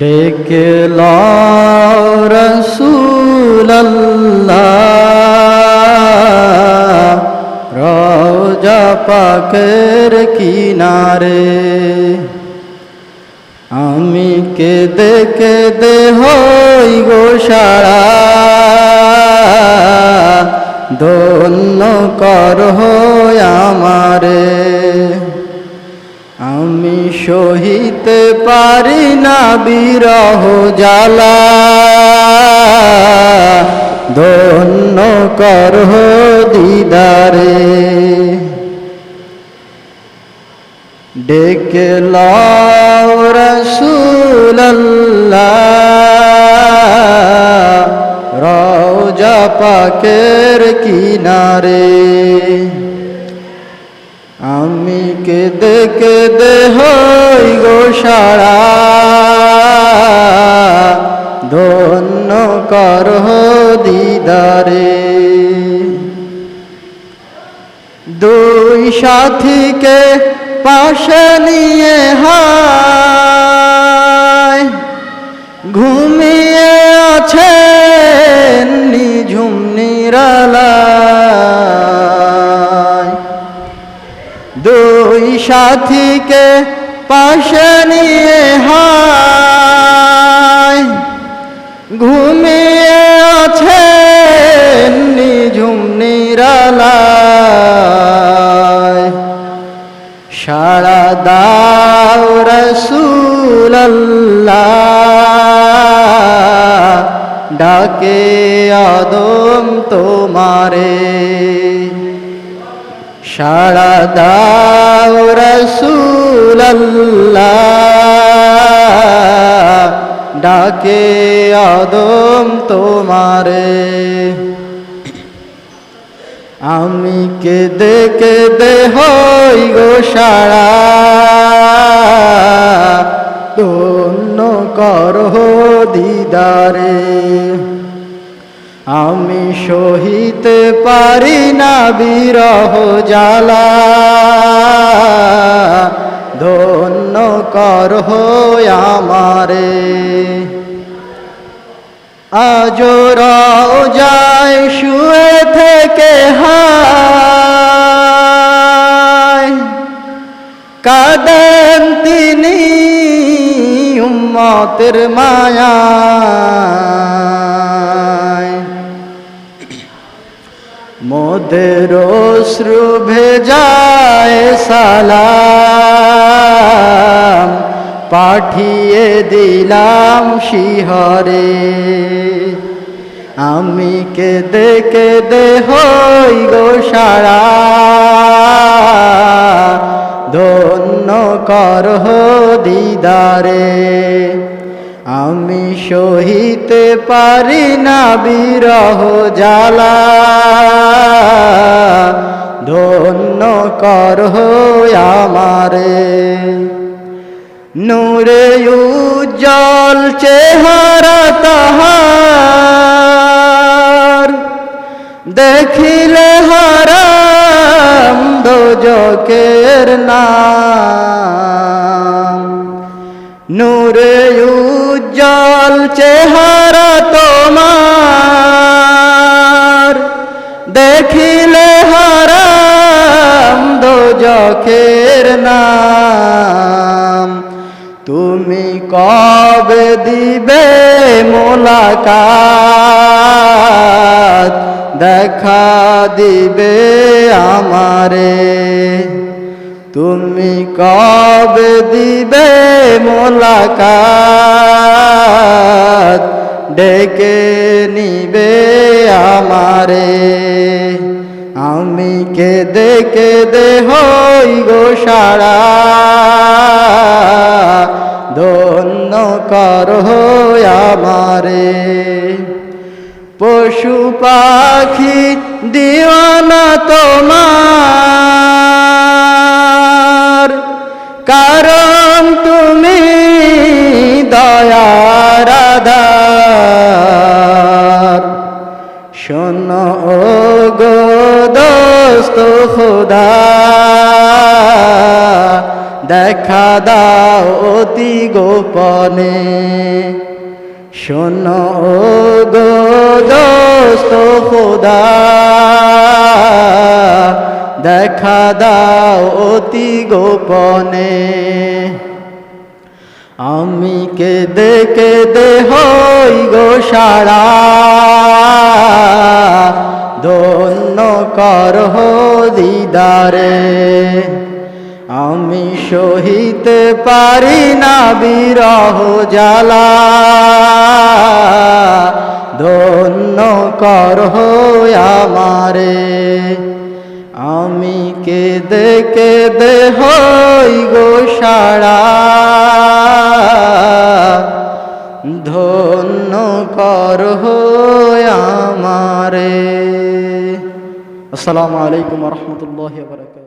ডেকে রসুল্লাহ রোজা পাকের কিনারে আমি কেদে কেদে হই গো দন্য কর আমারে। আমি সহিতে পারি না বিরহ জ্বালা। ধন্য কর দিদারে। ডেকে রসুল্লাহ রওজা পাকের কিনারে। কেদে কেদে হই গো সারা। ধন্য কর দিদারে। দুই সাথীকে পাশে নিয়ে হায়। ঘুমিয়ে সাথীকে পাশে নিয়ে হায় ঘুমিয়ে আছেন নিঝুম নিরালায়। সারা দাও রসুল্লাহ ডাকে আদম তোমারে। সারা দাও রসুল্লাহ ডাকে আদম তোমারে। আমি কেদে কেদে হই গো সারা তন্য কর দিদারে। আমি সহিতে পারি না বিরহ জ্বালা। ধন্য কর আমারে। আজরাও যায় শুয়ে থেকে হায় কাদেন তিনি উম্মতের মায়া। মোদের শ্রু ভেজায় সালাম পাঠিয়ে দিলাম শিহরে। আমি কেদে কেদে হই গো সারা, ধন্য কর দিদারে। আমি সহিতে পারি না বিরহ জ্বালা। ধন্য কর আমারে। নূরে উজ্জ্বল চেহারা তাহার। দেখিলে হারাম দোজকের নাম। নূরে উজ্জ্বল চেহারা মোলাকাত দেখা দিবে আমারে। তুমি কবে দিবে মোলাকাত? ডেকে নিবে আমারে। আমি কেদে কেদে হই গো সারা পাখি দিওয়ানা তোমার। কারণ তুমি দয়ার আধার শোনো ও গো দোস্ত খোদা, দেখা দাও অতি গোপনে। শোনো গো দোস্ত খোদা, দেখা দাও অতি গোপনে। আমি কেঁদে কেঁদে হই গো সারা, ধন্য কর দিদারে। আমি সহিতে পারি না বিরহ জ্বালা। ধন্য কর আমারে। আমি কেঁদে কেঁদে হই গো সারা। ধন্য কর আমারে। আসসালামু আলাইকুম রহমতুল্লাহ বরকাত